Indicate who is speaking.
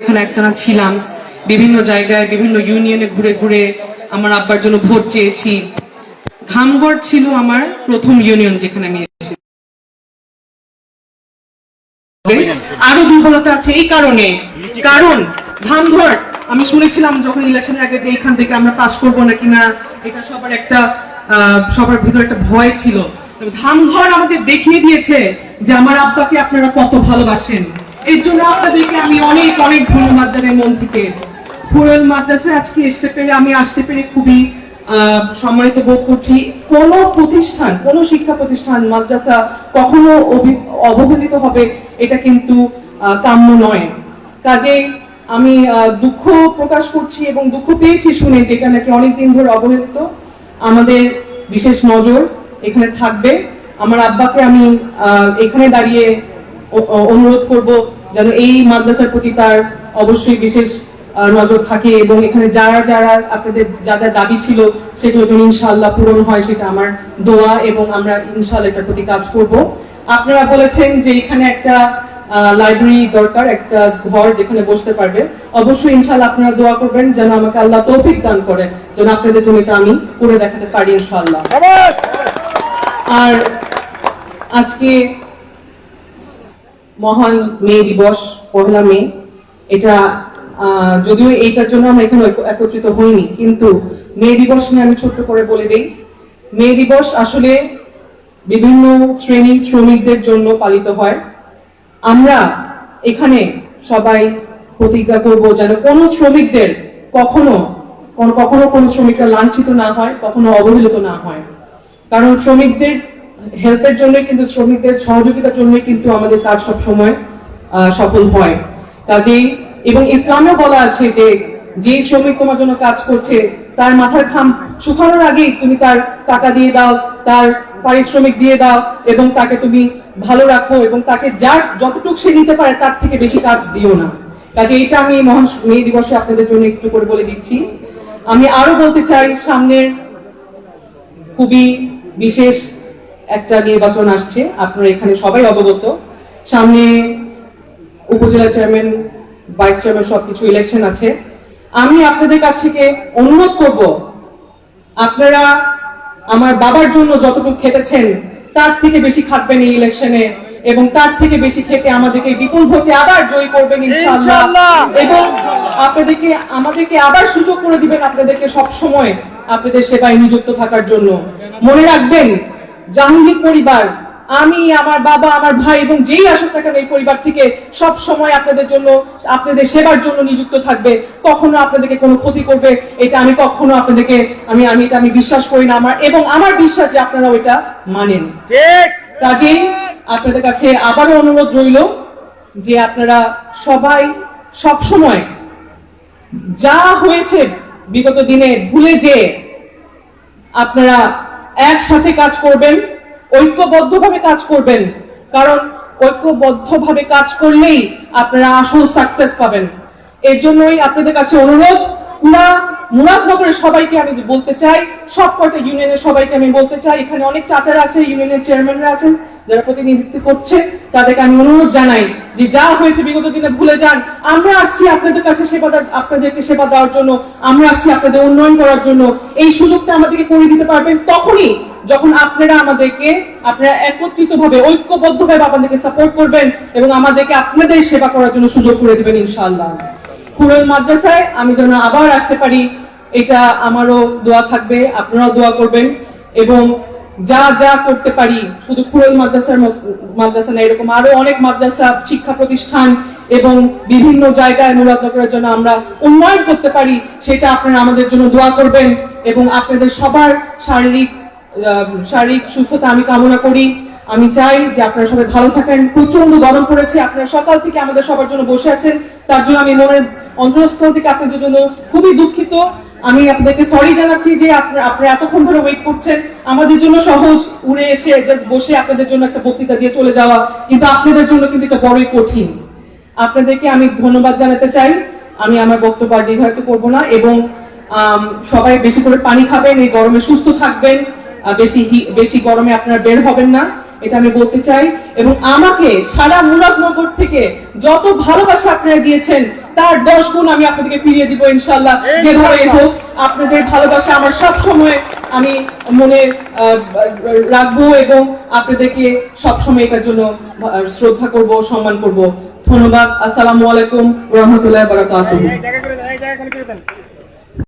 Speaker 1: এখানে একটানা ছিলাম, বিভিন্ন জায়গায়, বিভিন্ন ইউনিয়নে ঘুরে ঘুরে আমার আব্বার জন্য ভোট চেয়েছি। ধামগড় ছিল আমার প্রথম ইউনিয়ন যেখানে আমি এসেছি। আরও দুর্বলতা আছে এই কারণে। কারণ ধামঘট আমি শুনেছিলাম যখন ইলেকশনের আগে যে এখান থেকে আমরা পাস করব নাকি না, এটা সবার একটা সবার ভিতরে একটা ভয় ছিল। ধামঘর আমাদের দেখিয়ে দিয়েছে যে আমার আব্বাকে আপনারা কত ভালোবাসেন। এর জন্য আপনাদেরকে আমি অনেক অনেক ধন্যবাদ জানাই মন থেকে। ফুরল মাদ্রাসায় আজকে আসতে পেরে, আমি আসতে পেরে খুবই সম্মানিত বোধ করছি। কোন প্রতিষ্ঠান, কোন শিক্ষা প্রতিষ্ঠান, মাদ্রাসা কখনো অবহেলিত হবে, এটা কিন্তু কাম্য নয়। কাজে আমি দুঃখ প্রকাশ করছি এবং দুঃখ পেয়েছি শুনে, যেটা নাকি অনেকদিন ধরে অবহেলিত। আমাদের বিশেষ নজর এখানে থাকবে। আমার আব্বাকে আমি এখানে দাঁড়িয়ে অনুরোধ করব যেন এই মাদ্রাসার প্রতি তার অবশ্যই বিশেষ নজর থাকে এবং এখানে যারা যারা আপনাদের যা যা দাবি ছিল সেগুলো যেন ইনশাআল্লাহ পূরণ হয় সেটা আমার দোয়া এবং আমরা ইনশাআল্লাহ এটার প্রতি কাজ করব। আপনারা বলেছেন যে এখানে একটা লাইব্রেরি দরকার একটা ঘর যেখানে বসতে পারবে। অবশ্যই ইনশাআল্লাহ আপনারা দোয়া করবেন যেন আমাকে আল্লাহ তৌফিক দান করেন যেন আপনাদের জন্য এটা আমি করে দেখাতে পারি ইনশাল্লাহ আর আজকে মহান মে দিবস, পহেলা মে। এটা যদিও এইটার জন্য আমরা এখানে একত্রিত হইনি, কিন্তু মে দিবস নিয়ে আমি ছোট্ট করে বলে দিই। মে দিবস আসলে বিভিন্ন শ্রেণি শ্রমিকদের জন্য পালিত হয়। আমরা এখানে সবাই প্রতিজ্ঞা করব যেন কোনো শ্রমিকদের কখনো কখনো কোনো শ্রমিকরা লাঞ্ছিত না হয়, কখনো অবহেলিত না হয়। কারণ শ্রমিকদের হেল্পের জন্য কিন্তু, শ্রমিকদের সহযোগিতার জন্য কিন্তু আমাদের কাজ সব সময় সফল হয়। কাজেই, এবং ইসলামেও বলা আছে যে যে শ্রমিক তোমার জন্য কাজ করছে, তার মাথার খাম শুকানোর আগেই তুমি তার টাকা দিয়ে দাও, তার পারিশ্রমিক দিয়ে দাও, এবং তাকে তুমি ভালো রাখো, এবং তাকে যার যতটুকু সে নিতে পারে, তার থেকে বেশি কাজ দিও না। কাজে এটা আমি মহান মেয়ে দিবসে আপনাদের জন্য একটু করে বলে দিচ্ছি। আমি আরও বলতে চাই, সামনের খুবই বিশেষ একটা নির্বাচন আসছে আপনারা এখানে সবাই অবগত। সামনে উপজেলা চেয়ারম্যান ভাইস চেয়ারম্যান সবকিছু ইলেকশন আছে। আমি আপনাদের কাছে অনুরোধ করব আপনারা আমার বাবার জন্য যতটুকু খেটেছেন তার থেকে বেশি খাটবেন এই ইলেকশনে এবং তার থেকে বেশি খেটে আমাদেরকে বিপুল ভোটে আবার জয়ী করবেন ইনশাআল্লাহ। এবং আপনাদেরকে আমাদেরকে আবার সুযোগ করে দিবেন আপনাদেরকে সব সময় আপনাদের সেবায় নিযুক্ত থাকার জন্য। মনে রাখবেন জাহাঙ্গীর পরিবার আমি আমার বাবা আমার ভাই এবং যেই আসুক না কেন এই পরিবার থেকে সব সময় আপনাদের জন্য আপনাদের সেবার জন্য নিযুক্ত থাকবে। কখনো আপনাদেরকে কোনো ক্ষতি করবে এটা আমি কখনো আপনাদেরকে আমি আমি এটা আমি বিশ্বাস করি না আমার এবং আমার বিশ্বাস যে আপনারা ওইটা মানেন। কাজেই আপনাদের কাছে আবারও অনুরোধ রইল যে আপনারা সবাই সব সময় যা হয়েছে বিগত দিনে ভুলে যে আপনারা একসাথে কাজ করবেন, ঐক্যবদ্ধভাবে কাজ করবেন। কারণ ঐক্যবদ্ধভাবে কাজ করলেই আপনারা আসল সাকসেস পাবেন। এর জন্যই আপনাদের কাছে অনুরোধ পুরা মুরাদনগরের সবাইকে আমি বলতে চাই সব কয়টা ইউনিয়নের সবাইকে আমি বলতে চাই, এখানে অনেক চাচারা আছে, ইউনিয়নের চেয়ারম্যানরা আছেন, যারা প্রতিনিধিত্ব করছে, তাদেরকে আমি অনুরোধ জানাই যে যা হয়েছে বিগত দিনে ভুলে যান। আমরা আসছি আপনাদের কাছে সেবা আপনাদেরকে সেবা দেওয়ার জন্য, আমরা আসছি আপনাদের উন্নয়ন করার জন্য। এই সুযোগটা আমাদেরকে করে দিতে পারবেন তখনই যখন আপনারা আমাদেরকে, আপনারা একত্রিত ভাবে ঐক্যবদ্ধ ভাবে আপনাদেরকে সাপোর্ট করবেন এবং আমাদেরকে আপনাদের সেবা করার জন্য সুযোগ করে দেবেন, ইনশাআল্লাহ। কুরল মাদ্রাসায় আমি যেন আবার আসতে পারি, এটা আমারও দোয়া থাকবে, আপনারাও দোয়া করবেন। এবং যা যা করতে পারি, শুধু কুরল মাদ্রাসার মাদ্রাসা না, এরকম আরও অনেক মাদ্রাসা, শিক্ষা প্রতিষ্ঠান এবং বিভিন্ন জায়গায় মুরাদনগরের জন্য আমরা উন্নয়ন করতে পারি, সেটা আপনারা আমাদের জন্য দোয়া করবেন এবং আপনাদের সবার শারীরিক শারীরিক সুস্থতা আমি কামনা করি। আমি চাই যে আপনারা সবাই ভালো থাকেন। প্রচণ্ড গরম পড়েছে, আপনারা সকাল থেকে আমাদের সবার জন্য বসে আছেন। তার জন্য আমি মনের অন্তরস্থল থেকে আপনাদের জন্য খুবই দুঃখিত। আমি আপনাদেরকে সরি জানাচ্ছি যে আপনারা এতক্ষণ ধরে ওয়েট করছেন। আমাদের জন্য সহজ, উড়ে এসে জাস্ট বসে আপনাদের জন্য একটা বক্তৃতা দিয়ে চলে যাওয়া কিন্তু আপনাদের জন্য কিন্তু এটা বড়ই কঠিন। আপনাদেরকে আমি ধন্যবাদ জানাতে চাই। আমি আমার বক্তব্য আর দীর্ঘায়িত করব না এবং সবাই বেশি করে পানি খাবেন, এই গরমে সুস্থ থাকবেন। বেশি বেশি গরমে আপনারা বের হবেন না, এটা আমি বলতে চাই। এবং আমাকে সারা মুরাদনগর থেকে যত ভালোবাসা আপনারা দিয়েছেন তার দশ গুণ আমি আপনাদেরকে ফিরিয়ে দিব ইনশাল্লাহ যেভাবে হোক আপনাদের ভালোবাসা আমার সব সময় আমি মনে আহ, রাখব এবং আপনাদেরকে সবসময় এটার জন্য শ্রদ্ধা করব সম্মান করব। ধন্যবাদ। আসসালামু আলাইকুম রহমতুল্লাহ বারাকাতুহু।